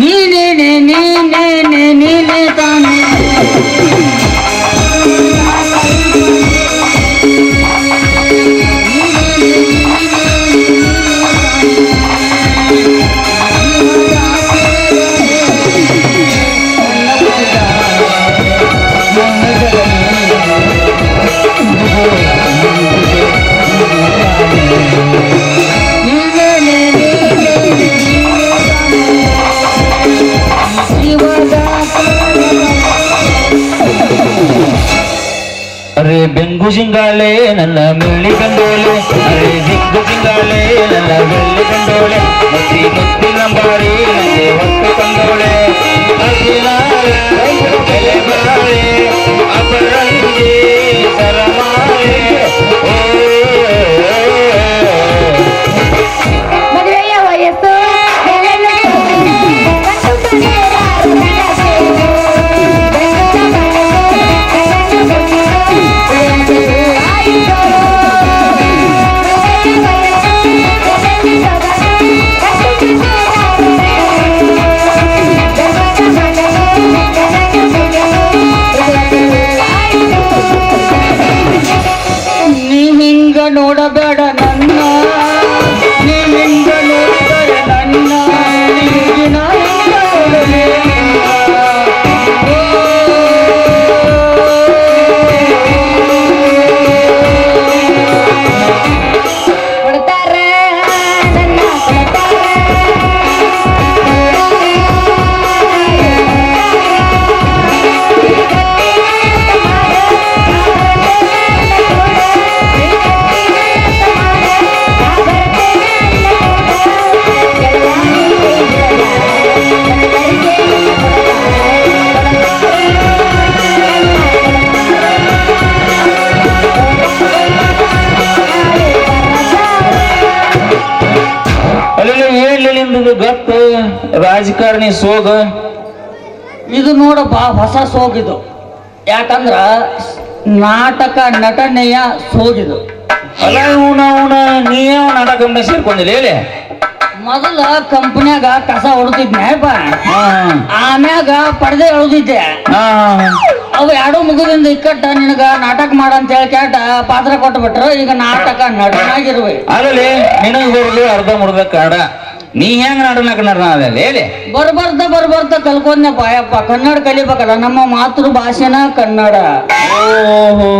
ನೀನೇ ನೀನೇ ನೀನೇ ನೀನೇ ತಾನೇ സിങ്കാലേ നല്ല വെള്ളി കണ്ടോലെ അരേ സിങ്കു സിങ്കാലേ നല്ല വെള്ളി കണ്ടോലെ മുത്തി മുത്തി നമ്പാറേ നല്ല ರಾಜಕಾರಣಿ ಸೋಗ. ಇದು ನೋಡಪ್ಪ ಹೊಸ ಸೋಗಿದು. ಯಾಕಂದ್ರ ನಾಟಕ ನಟನೆಯ ಸೋಗಿದು. ಅಲ್ಲ ಉಣ ಉಣ ನಾಟಕ ಸೇರ್ಕೊಂಡಿಲ್ಲ ಹೇಳಿ. ಮೊದಲ ಕಂಪ್ನ್ಯಾಗ ಕಸ ಹೊಡ್ತಿದ್ನ್ಯಾಪ ಹಾ. ಆಮ್ಯಾಗ ಪಡೆದೆ ಎಳ್ದಿದ್ದೆ. ಹಾ. ಅವು ಎರಡು ಮುಗಿದಿಂದ ಇಕ್ಕಟ್ಟ ನಿನಗ ನಾಟಕ ಮಾಡ ಅಂತ ಹೇಳಿ ಕೇಟ ಪಾತ್ರ ಕೊಟ್ಬಿಟ್ರು ಈಗ ನಾಟಕ ನಟನಾಗಿರ್ಬೇಕು. ಆಗಲಿ ನಿನಗೆ ಬರ್ಲಿ ಅರ್ಧ ಮುರ್ಧ ಕನ್ನಡ. ನೀ ಹೆಂಗ್ ನಾಟಕ ಕನ್ನಡ ಅದಲ್ಲಿ ಹೇಳಿ. ಬರ್ಬರ್ತ ಬರ್ಬರ್ತ ಕಲ್ಕೊಂಡ್ನಪ್ಪ ಯಪ್ಪ ಕನ್ನಡ ಕಲಿಬೇಕಲ್ಲ ನಮ್ಮ ಮಾತೃ ಭಾಷೆನ ಕನ್ನಡ. ಓಹೋ.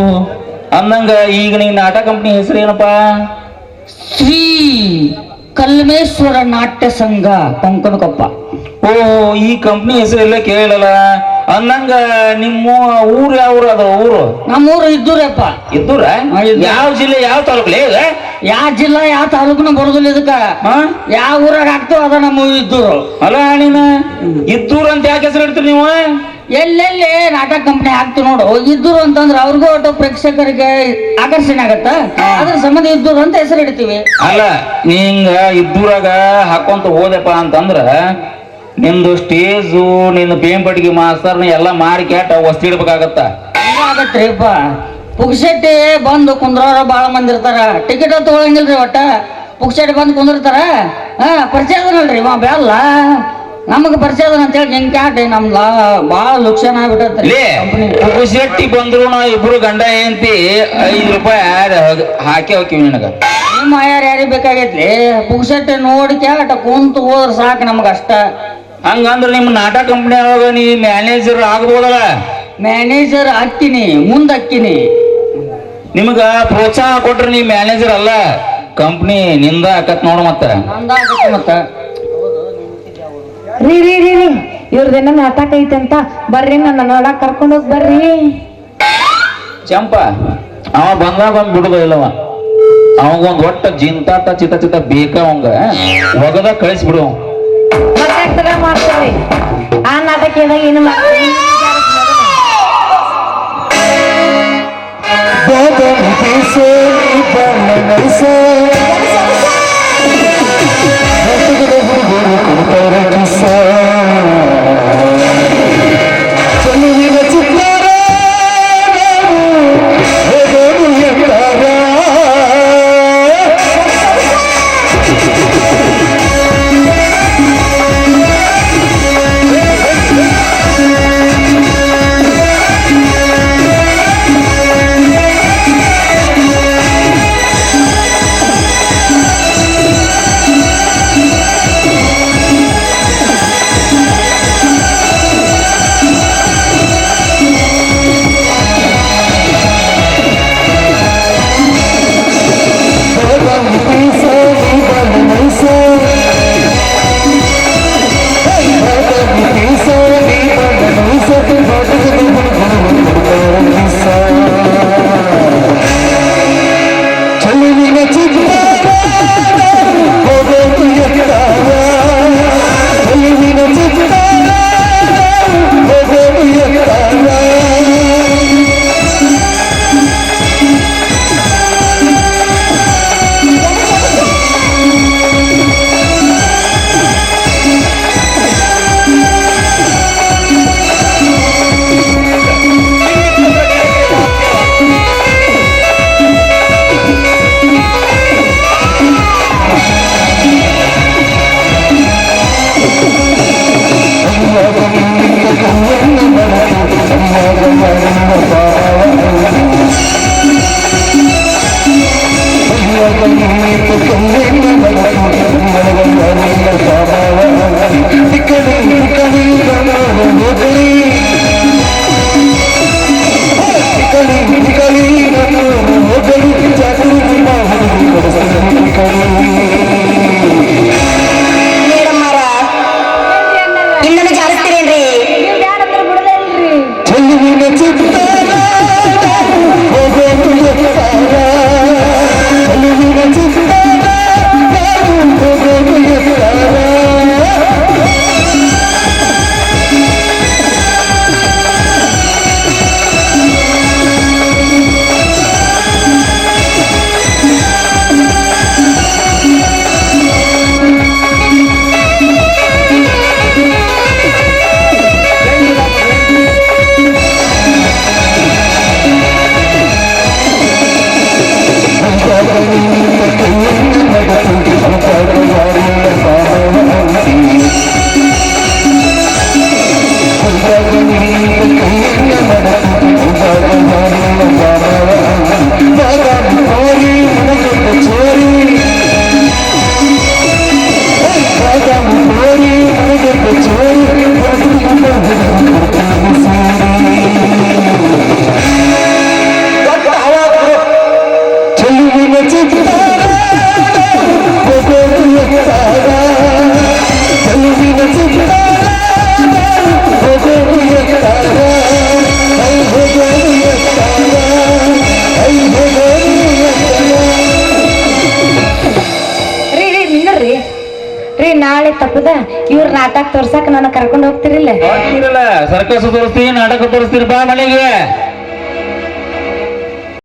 ಅಂದಂಗ ಈಗ ನೀ ನಾಟಕ ಕಂಪ್ನಿ ಹೆಸರು ಏನಪ್ಪ? ಶ್ರೀ ಕಲ್ಮೇಶ್ವರ ನಾಟ್ಯ ಸಂಘ ಕೊಂಕಣಕೊಪ್ಪ ಓ ಈ ಕಂಪ್ನಿ ಹೆಸರೆಲ್ಲ ಕೇಳಲ್ಲ ಅಂದಂಗ ನಿಮ್ಮ ಊರು ಯಾವ ಊರು ಅದ ಊರು? ನಮ್ಮೂರು ಇದ್ದೂರಪ್ಪ. ಇದ್ದೂರ? ಯಾವ ಜಿಲ್ಲೆ ಯಾವ ತಾಲೂಕು ಇದು? ಯಾವ ಜಿಲ್ಲಾ ಯಾವ ತಾಲೂಕನ ಬರೋದಿಲ್ಲ ಇದಕ್ಕ. ಯಾವ ಊರಾಗ ಆಗ್ತಾವ ಅದ ನಮ್ಮ ಇದ್ದೂರು. ಅಲ್ಲ ನೀನು ಇದ್ದೂರು ಅಂತ ಯಾಕೆ ಹೆಸರು ಇಡ್ತೀರಿ ನೀವು? ಎಲ್ಲೆಲ್ಲಿ ನಾಟಕ ಕಂಪನಿ ಹಾಕ್ತಿವಿ ನೋಡು. ಇದ್ದೂರು ಅಂತಂದ್ರೆ ಅವ್ರಿಗೂ ಒಟ್ಟು ಪ್ರೇಕ್ಷಕರಿಗೆ ಆಕರ್ಷಣೆ ಆಗತ್ತ? ಅದ್ರ ಸಂಬಂಧ ಇದ್ದೂರು ಅಂತ ಹೆಸರು ಇಡ್ತೀವಿ. ಅಲ್ಲ ನಿಂಗ ಇದ್ದೂರಾಗ ಹಾಕೊಂತ ಹೋದಪ್ಪ ಅಂತಂದ್ರ ನಿಂದು ಸ್ಟೇಜು ನಿನ್ನ ಬೇಂಬಡಿಗೆ ಮಾಸ್ತರ್ನ ಎಲ್ಲ ಮಾರಿ ಕ್ಯಾಟ್ ವಸ್ತಿ ಇಡ್ಬೇಕಾಗತ್ತ. ಆಗತ್ರಿಪ್ಪ ಪುಕ್ಸೆಟ್ಟಿ ಬಂದು ಕುಂದ್ರೋರ ಭಾಳ ಮಂದಿ ಇರ್ತಾರ. ಟಿಕೆಟ್ ತಗೊಳಂಗಿಲ್ರಿ ಒಟ್ಟ. ಪುಕ್ಸೆಟ್ಟಿ ಬಂದು ಕುಂದಿರ್ತಾರ. ಹಾ ಪರಿಚಯ ಅದನಲ್ರಿ ಮಾ ಬೇಲ್ಲ ನಮಗೆ ಪರಿಚಯ ಅಂತ ಅಂತೇಳಿ ನಿಂಗೆ ಕ್ಯಾಟ್ರಿ ನಮ್ದ ಭಾಳ ಲುಕ್ಷಣ ಆಗ್ಬಿಟ್ಟತ್ರಿ ಪುಕ್ಸೆಟ್ಟಿ ಬಂದ್ರು ಇಬ್ರು ಗಂಡ ಹೆಂಡತಿ ಐದು ರೂಪಾಯಿ ಹಾಕಿ ಹೋಕಿವಿ ನಿನಗ. ನಿಮ್ಮ ಯಾರು ಯಾರಿಗೆ ಬೇಕಾಗೈತ್ಲಿ? ಪುಕ್ಸೆಟ್ಟಿ ನೋಡಿ ಕ್ಯಾಟ ಕುಂತು ಹೋದ್ರ ಸಾಕು ನಮ್ಗೆ ಅಷ್ಟ. ಹಂಗಂದ್ರ ನಿಮ್ಮ ನಾಟಕ ಕಂಪ್ನಿ ಒಳಗ ನೀ ಮ್ಯಾನೇಜರ್ ಆಗ್ಬೋದಲ್ಲ? ಮ್ಯಾನೇಜರ್ ಹಾಕ್ತೀನಿ ಮುಂದೆ ಹಾಕ್ತೀನಿ. ನಿಮಗ ಪ್ರೋತ್ಸಾಹ ಕೊಟ್ರೆ ನೀ ಮ್ಯಾನೇಜರ್ ಅಲ್ಲ? ಕಂಪ್ನಿ ನಿಂದ ಆಕತ್ ನೋಡು ಮತ್ತ. ನಂದಾಗತ್ತೆ ಮತ್ತೆ. ರೀ ರೀ ರೀ ರೀ. ಇವ್ರದೇನ ನಾಟಕ ಅಂತ ಬರ್ರಿ ನನ್ನ ನೋಡಕ್ ಕರ್ಕೊಂಡು ಹೋಗಿ ಬರ್ರಿ. ಚಂಪ ಅವ ಬಂದಾಗ ಒಂದ್ ಬಿಡುದ ಇಲ್ಲವ ಅವಂಗೊಂದ್ ಒಟ್ಟ ಜಿಂತಾಟ ಚಿತ ಚಿತ ಬೇಕ ಅವಂಗ. ಒಗದ ಕಳಿಸ್ಬಿಡು ಅವ. ಮತ್ತೆ ಮಾಡ್ತೀವಿ ಆ ನಾಟಕದಾಗ ಏನು ಮಾಡ್ತೀವಿ ಕಿಸ ತಪ್ಪದ? ಇವ್ರ ನಾಟಕ ತೋರ್ಸಕ್ ನಾನು ಕರ್ಕೊಂಡು ಹೋಗ್ತಿರಿಲ್ಲ ಸರ್ಕಸ್ ತೋರಿಸ್ತೀನಿ ನಾಟಕ ತೋರಿಸ್ತೀರಿ ಬಾ ಮನೆಗೆ.